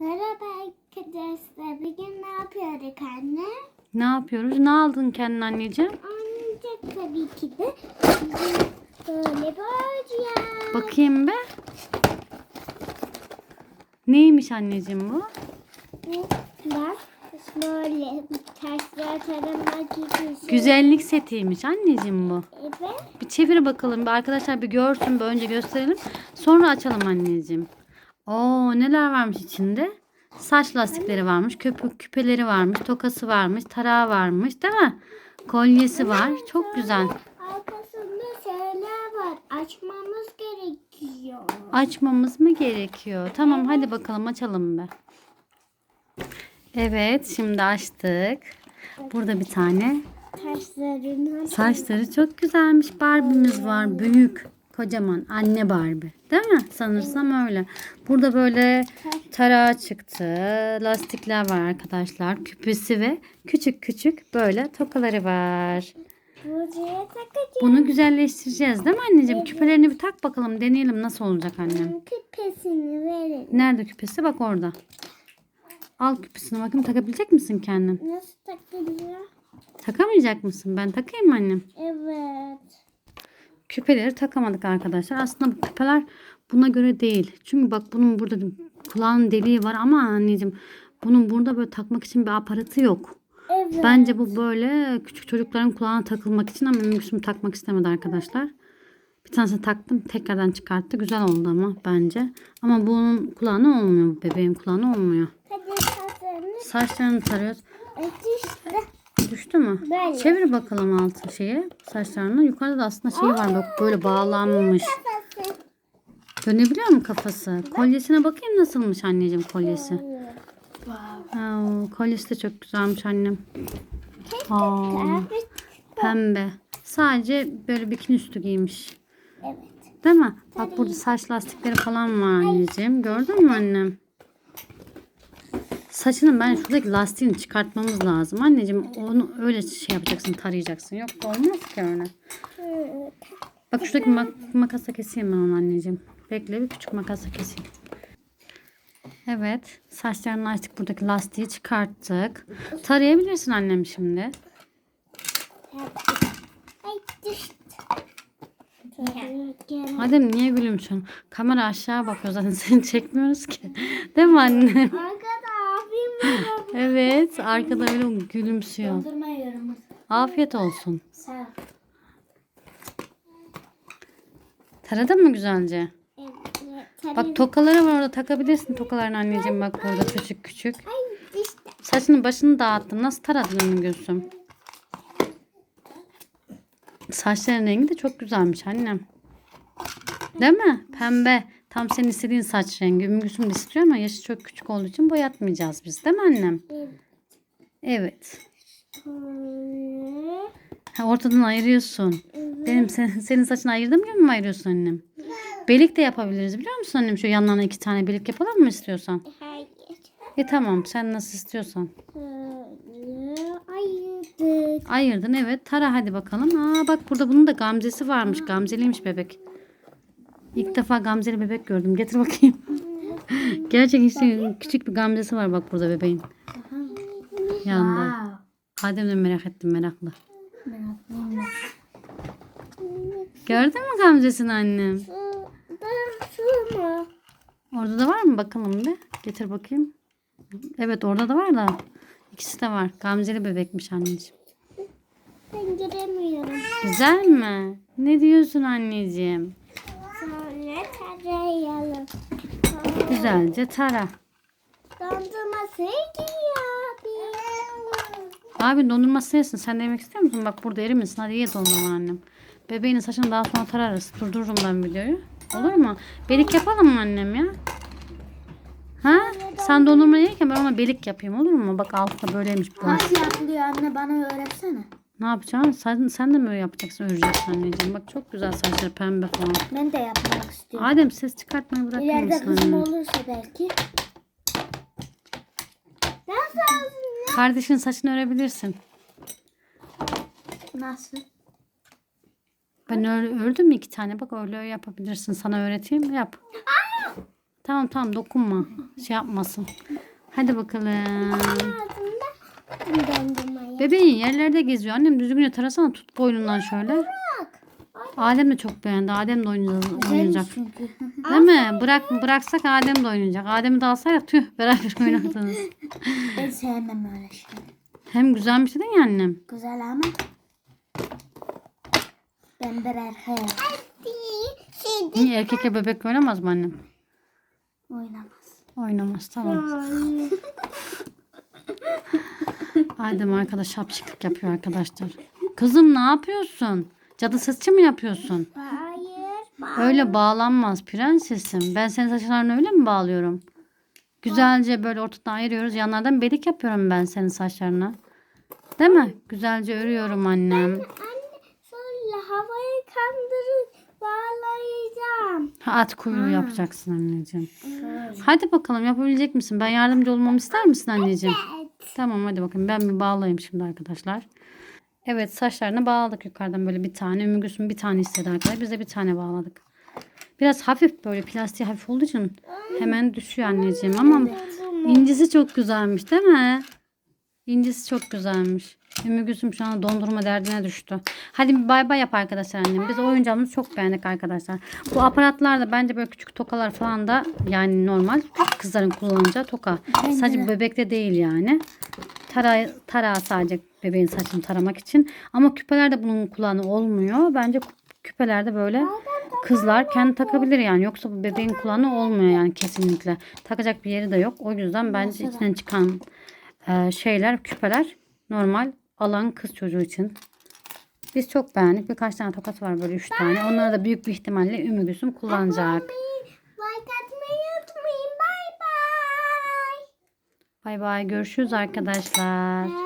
Merhaba arkadaşlar. Bugün ne yapıyorduk anne? Ne yapıyoruz? Ne aldın kendin anneciğim? Ancak tabii ki de böyle boyayacağız. Bakayım be. Neymiş anneciğim bu? Bak böyle taşlar taramak gibi. Güzellik setiymiş anneciğim bu. Evet. Bir çevir bakalım. Bir arkadaşlar bir görsün. Bir önce gösterelim. Sonra açalım anneciğim. Oo neler varmış içinde? Saç lastikleri varmış. Köpük küpeleri varmış. Tokası varmış. Tarağı varmış. Değil mi? Kolyesi var. Çok güzel. Arkasında şeyler var. Açmamız gerekiyor. Açmamız mı gerekiyor? Tamam hadi bakalım açalım be. Evet şimdi açtık. Burada bir tane saçları çok güzelmiş. Barbie'miz var. Büyük. Kocaman. Anne Barbie. Değil mi? Sanırsam öyle. Burada böyle tarağı çıktı. Lastikler var arkadaşlar. Küpesi ve küçük küçük böyle tokaları var. Bunu güzelleştireceğiz değil mi anneciğim? Küpelerini bir tak bakalım. Deneyelim nasıl olacak annem. Küpesini verelim. Nerede küpesi? Bak orada. Al küpesini bakayım takabilecek misin kendin? Nasıl takılıyor? Takamayacak mısın? Ben takayım mı annem? Evet. Küpeleri takamadık arkadaşlar. Aslında bu küpeler buna göre değil. Çünkü bak bunun burada kulağın deliği var ama anneciğim bunun burada böyle takmak için bir aparatı yok. Evet. Bence bu böyle küçük çocukların kulağına takılmak için ama Müslüm takmak istemedi arkadaşlar. Bir tanesini taktım tekrardan çıkarttı. Güzel oldu ama bence. Ama bunun kulağına olmuyor. Bebeğin kulağına olmuyor. Hadi tasarını Saçlarını tarıyoruz. Düştü mü? Böyle. Çevir bakalım altı şeyi saçlarını. Yukarıda da aslında şey var bak böyle bağlanmış. Dönebiliyor mu kafası? Kolyesine bakayım nasılmış anneciğim kolyesi. Ha, o kolyesi de çok güzelmiş annem. Aa, pembe. Sadece böyle bikini üstü giymiş. Evet. Değil mi? Bak burada saç lastikleri falan var anneciğim. Gördün mü annem? Saçının ben şuradaki lastiğini çıkartmamız lazım. Anneciğim onu öyle şey yapacaksın tarayacaksın. Yok olmaz ki öyle. Bak şuradaki mak- makasla keseyim ben onu anneciğim. Bekle bir küçük makasla keseyim. Evet. Saçlarını açtık. Buradaki lastiği çıkarttık. Tarayabilirsin annem şimdi. Hadi niye gülümsün? Kamera aşağı bakıyor zaten seni çekmiyoruz ki. Değil mi annem? Evet. Arkada öyle gülümsüyor. Dondurma yiyorum. Afiyet olsun. Sağ ol. Taradın mı güzelce? Evet. Bak tokaları var orada takabilirsin tokalarını anneciğim bak burada küçük küçük. Saçının başını dağıttın. Nasıl taradın onu Gülsüm? Saçların rengi de çok güzelmiş annem. Değil mi? Pembe. Tam senin istediğin saç rengi. Ümmü de istiyor ama yaşı çok küçük olduğu için boyatmayacağız biz. Değil mi annem? Evet. Ha, ortadan ayırıyorsun. Benim sen, senin saçını ayırdığım gibi mi ayırıyorsun annem? Belik de yapabiliriz biliyor musun annem? Şu yanlarına iki tane belik yapalım mı istiyorsan? Hayır. E tamam sen nasıl istiyorsan. Böyle ayırdık. Ayırdın evet. Tara hadi bakalım. Aa bak burada bunun da gamzesi varmış. Gamzeliymiş bebek. İlk defa gamzeli bebek gördüm. Getir bakayım. Gerçek işte küçük bir gamzesi var bak burada bebeğin. Yanında. Adem de merak ettim meraklı. Gördün mü gamzesini annem? Orada da var mı bakalım bir. Getir bakayım. Evet orada da var da. İkisi de var. Gamzeli bebekmiş anneciğim. Ben giremiyorum. Güzel mi? Ne diyorsun anneciğim? Tarayalım. Güzelce tara. Dondurması giyiyor abi. Abi dondurması yesin. Sen de yemek istiyor musun? Bak burada erimesin. Hadi ye dondurma annem. Bebeğinin saçını daha sonra tararız. Durdururum ben videoyu. Olur mu? Belik yapalım mı annem ya? Ha? Sen dondurma yerken ben ona belik yapayım olur mu? Bak altta böyleymiş bu. Nasıl yapılıyor anne bana öğretsene. Ne yapacaksın? Sen, sen de mi öyle yapacaksın? Öreceksin anneciğim. Bak çok güzel saçları pembe falan. Ben de yapmak istiyorum. Adem ses çıkartmayı bırakır İleride mısın kızım anne? olursa belki. Nasıl? Kardeşin saçını örebilirsin. Nasıl? Ben ör, ördüm iki tane. Bak öyle yapabilirsin. Sana öğreteyim. Yap. Tamam tamam dokunma. Şey yapmasın. Hadi bakalım. Ağzımda. Bebeğin yerlerde geziyor. Annem düzgünce tarasana tut boynundan şöyle. Adem de çok beğendi. Adem de oynayacak. oynayacak. Değil mi? Bırak bıraksak Adem de oynayacak. Adem'i de alsaydık tüh beraber oynardınız. ben sevmem öyle şey. Hem güzelmiş dedin ya annem. Güzel ama ben bir erkeğim. Şimdi Niye erkekle bebek oynamaz mı annem? Oynamaz. Oynamaz tamam. Adem arkadaş şapşıklık yapıyor arkadaşlar. Kızım ne yapıyorsun? Cadı saçı mı yapıyorsun? hayır. Öyle bağlanmaz prensesim. Ben senin saçlarını öyle mi bağlıyorum? Güzelce böyle ortadan ayırıyoruz. Yanlardan belik yapıyorum ben senin saçlarına. Değil mi? Güzelce örüyorum annem. Anne sonra havayı kandırıp bağlayacağım. Ha, at kuyruğu yapacaksın anneciğim. Hadi bakalım yapabilecek misin? Ben yardımcı olmamı ister misin anneciğim? Evet. Tamam hadi bakın ben bir bağlayayım şimdi arkadaşlar. Evet saçlarını bağladık yukarıdan böyle bir tane. Ümmü Gülsüm bir tane istedi arkadaşlar. Biz de bir tane bağladık. Biraz hafif böyle plastiği hafif olduğu için hemen düşüyor anneciğim ama incisi çok güzelmiş değil mi? İncisi çok güzelmiş. Ümmü Gülsüm şu an dondurma derdine düştü. Hadi bir bay bay yap arkadaşlar annem. Biz oyuncağımızı çok beğendik arkadaşlar. Bu aparatlar da bence böyle küçük tokalar falan da yani normal kızların kullanacağı toka. Sadece bebekte değil yani. Tara, tara sadece bebeğin saçını taramak için. Ama küpelerde bunun kulağını olmuyor. Bence küpelerde böyle kızlar kendi takabilir yani. Yoksa bu bebeğin kulağını olmuyor yani kesinlikle. Takacak bir yeri de yok. O yüzden bence içinden çıkan e, şeyler, küpeler normal alan kız çocuğu için. Biz çok beğendik. Birkaç tane tokat var böyle üç tane. Onları da büyük bir ihtimalle Ümmü Gülsüm kullanacak. Like atmayı unutmayın. Bay bay görüşürüz arkadaşlar.